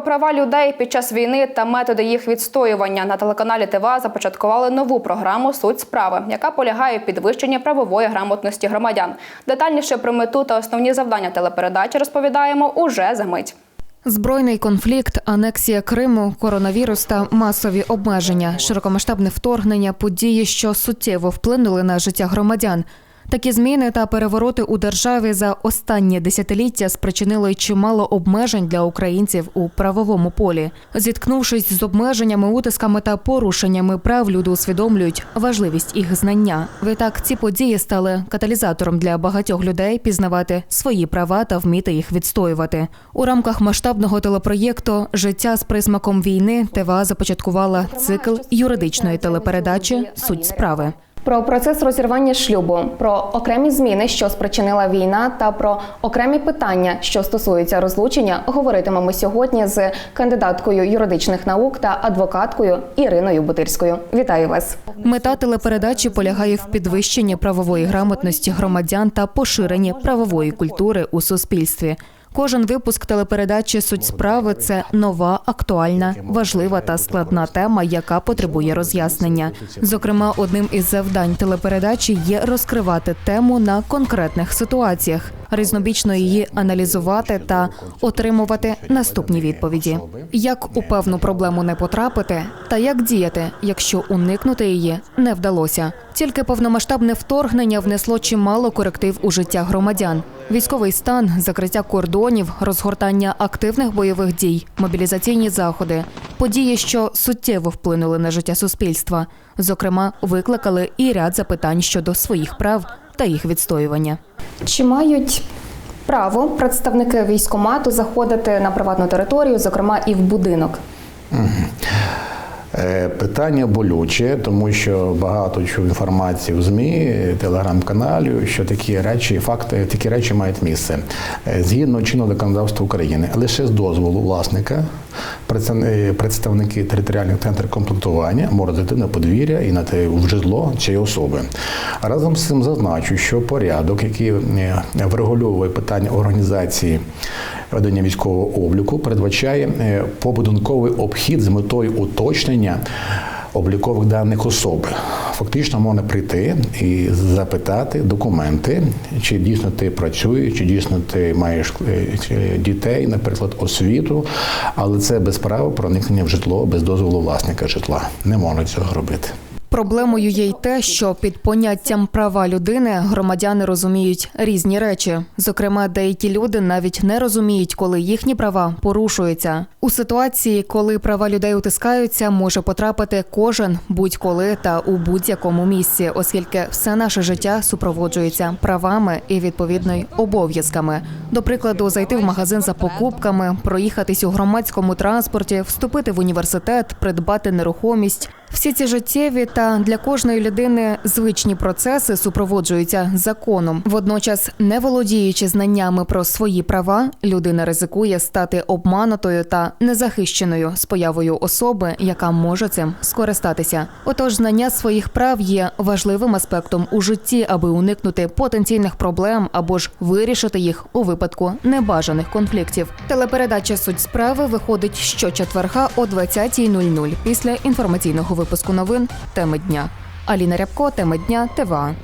про права людей під час війни та методи їх відстоювання на телеканалі ТВА започаткували нову програму Суть справи, яка полягає в підвищенні правової грамотності громадян. Детальніше про мету та основні завдання телепередачі розповідаємо уже за мить. Збройний конфлікт, анексія Криму, коронавірус та масові обмеження, широкомасштабне вторгнення, події, що суттєво вплинули на життя громадян. Такі зміни та перевороти у державі за останнє десятиліття спричинили чимало обмежень для українців у правовому полі. Зіткнувшись з обмеженнями, утисками та порушеннями прав, люди усвідомлюють важливість їх знання. Відтак ці події стали каталізатором для багатьох людей пізнавати свої права та вміти їх відстоювати. У рамках масштабного телепроєкту Життя з присмаком війни ТВА започаткувала цикл юридичної телепередачі Суть справи. Про процес розірвання шлюбу, про окремі зміни, що спричинила війна, та про окремі питання, що стосуються розлучення, говоритимемо сьогодні з кандидаткою юридичних наук та адвокаткою Іриною Бутирською. Вітаю вас! Мета телепередачі полягає в підвищенні правової грамотності громадян та поширенні правової культури у суспільстві. Кожен випуск телепередачі Суть справи це нова, актуальна, важлива та складна тема, яка потребує роз'яснення. Зокрема, одним із завдань телепередачі є розкривати тему на конкретних ситуаціях, різнобічно її аналізувати та отримувати наступні відповіді. Як у певну проблему не потрапити, та як діяти, якщо уникнути її не вдалося. Тільки повномасштабне вторгнення внесло чимало коректив у життя громадян. Військовий стан, закриття кордонів, розгортання активних бойових дій, мобілізаційні заходи, події, що суттєво вплинули на життя суспільства, зокрема, викликали і ряд запитань щодо своїх прав та їх відстоювання. Чи мають право представники військомату заходити на приватну територію, зокрема і в будинок? Е, Питання болюче, тому що багато чув інформації в ЗМІ, телеграм-каналі, що такі речі, факти, такі речі мають місце. Е, Згідно чинного законодавства України, лише з дозволу власника представники територіальних центрів комплектування морозитивне подвір'я і на те в житло цієї особи. Разом з цим зазначу, що порядок, який е, врегульовує питання організації ведення військового обліку, передбачає е, побудинковий обхід з метою уточнення облікових даних особи. Фактично можна прийти і запитати документи, чи дійсно ти працюєш, чи дійсно ти маєш е, дітей, наприклад, освіту, але це без права проникнення в житло без дозволу власника житла. Не можна цього робити. Проблемою є й те, що під поняттям права людини громадяни розуміють різні речі. Зокрема, деякі люди навіть не розуміють, коли їхні права порушуються. У ситуації, коли права людей утискаються, може потрапити кожен будь-коли та у будь-якому місці, оскільки все наше життя супроводжується правами і відповідно обов'язками. До прикладу, зайти в магазин за покупками, проїхатись у громадському транспорті, вступити в університет, придбати нерухомість. Всі ці життєві та для кожної людини звичні процеси супроводжуються законом. Водночас, не володіючи знаннями про свої права, людина ризикує стати обманутою та незахищеною з появою особи, яка може цим скористатися. Отож, знання своїх прав є важливим аспектом у житті, аби уникнути потенційних проблем або ж вирішити їх у випадку небажаних конфліктів. Телепередача Суть справи виходить щочетверга о 20.00 після інформаційного випуску новин Теми дня. Аліна Рябко, теми дня ТВА.